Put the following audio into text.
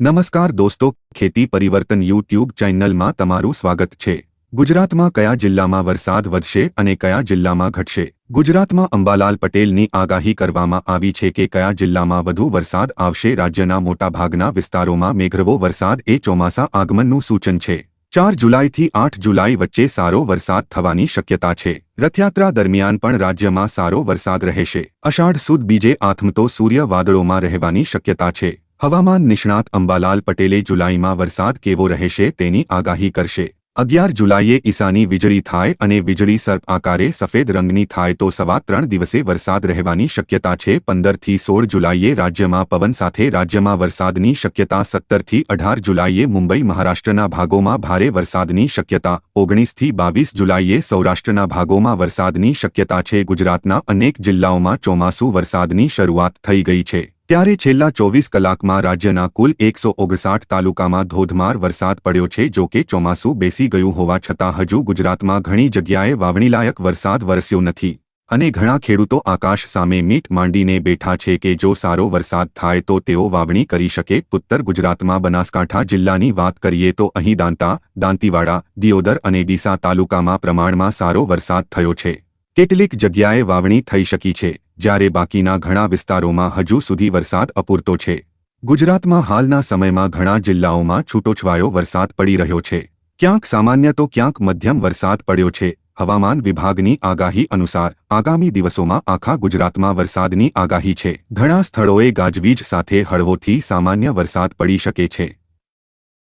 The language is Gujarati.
નમસ્કાર દોસ્તો, ખેતી પરિવર્તન યુટ્યુબ ચેનલમાં તમારું સ્વાગત છે. ગુજરાતમાં કયા જિલ્લામાં વરસાદ વધશે અને કયા જિલ્લામાં ઘટશે? ગુજરાતમાં અંબાલાલ પટેલની આગાહી કરવામાં આવી છે કે કયા જિલ્લામાં વધુ વરસાદ આવશે? રાજ્યના મોટાભાગના વિસ્તારોમાં મેઘરવો વરસાદ એ ચોમાસા આગમનનું સૂચન છે. ચાર જુલાઈથી આઠ જુલાઈ વચ્ચે સારો વરસાદ થવાની શક્યતા છે. રથયાત્રા દરમિયાન પણ રાજ્યમાં સારો વરસાદ રહેશે. અષાઢ સુદ બીજે આથમતો સૂર્ય વાદળોમાં રહેવાની શક્યતા છે. હવામાન નિષ્ણાત અંબાલાલ પટેલે જુલાઈમાં વરસાદ કેવો રહેશે તેની આગાહી કરશે. અગિયાર જુલાઈએ ઈસાની વીજળી થાય અને વીજળી સર્પ આકારે સફેદ રંગની થાય તો સવા ત્રણ દિવસે વરસાદ રહેવાની શક્યતા છે. પંદરથી સોળ જુલાઈએ રાજ્યમાં પવન સાથે રાજ્યમાં વરસાદની શક્યતા સત્તરથી અઢાર જુલાઈએ મુંબઈ મહારાષ્ટ્રના ભાગોમાં ભારે વરસાદની શક્યતા ઓગણીસથી બાવીસ જુલાઈએ સૌરાષ્ટ્રના ભાગોમાં વરસાદની શક્યતા છે. ગુજરાતના અનેક જિલ્લાઓમાં ચોમાસુ વરસાદની શરૂઆત થઈ ગઈ છે. ત્યારે છેલ્લા ચોવીસ કલાકમાં રાજ્યના કુલ એકસો ઓગણસાઠ તાલુકામાં ધોધમાર વરસાદ પડ્યો છે, જો કે ચોમાસું બેસી ગયું હોવા છતાં હજુ ગુજરાતમાં ઘણી જગ્યાએ વાવણીલાયક વરસાદ વરસ્યો નથી. અને ઘણા ખેડૂતો આકાશ સામે મીટ માંડીને બેઠા છે કે જો સારો વરસાદ થાય તો તેઓ વાવણી કરી શકે. ઉત્તર ગુજરાતમાં બનાસકાંઠા જિલ્લાની વાત કરીએ તો અહીં દાંતા, દાંતીવાડા, દિયોદર અને ડીસા તાલુકામાં પ્રમાણમાં સારો વરસાદ થયો છે. કેટલીક જગ્યાએ વાવણી થઈ શકી છે. જ્યારે બાકીના ઘણા વિસ્તારોમાં હજુ સુધી વરસાદ અપૂરતો છે. ગુજરાતમાં હાલના સમયમાં ઘણા જિલ્લાઓમાં છૂટોછવાયો વરસાદ પડી રહ્યો છે. ક્યાંક સામાન્ય તો ક્યાંક મધ્યમ વરસાદ પડ્યો છે. હવામાન વિભાગની આગાહી અનુસાર આગામી દિવસોમાં આખા ગુજરાતમાં વરસાદની આગાહી છે. ઘણા સ્થળોએ ગાજવીજ સાથે હળવોથી સામાન્ય વરસાદ પડી શકે છે.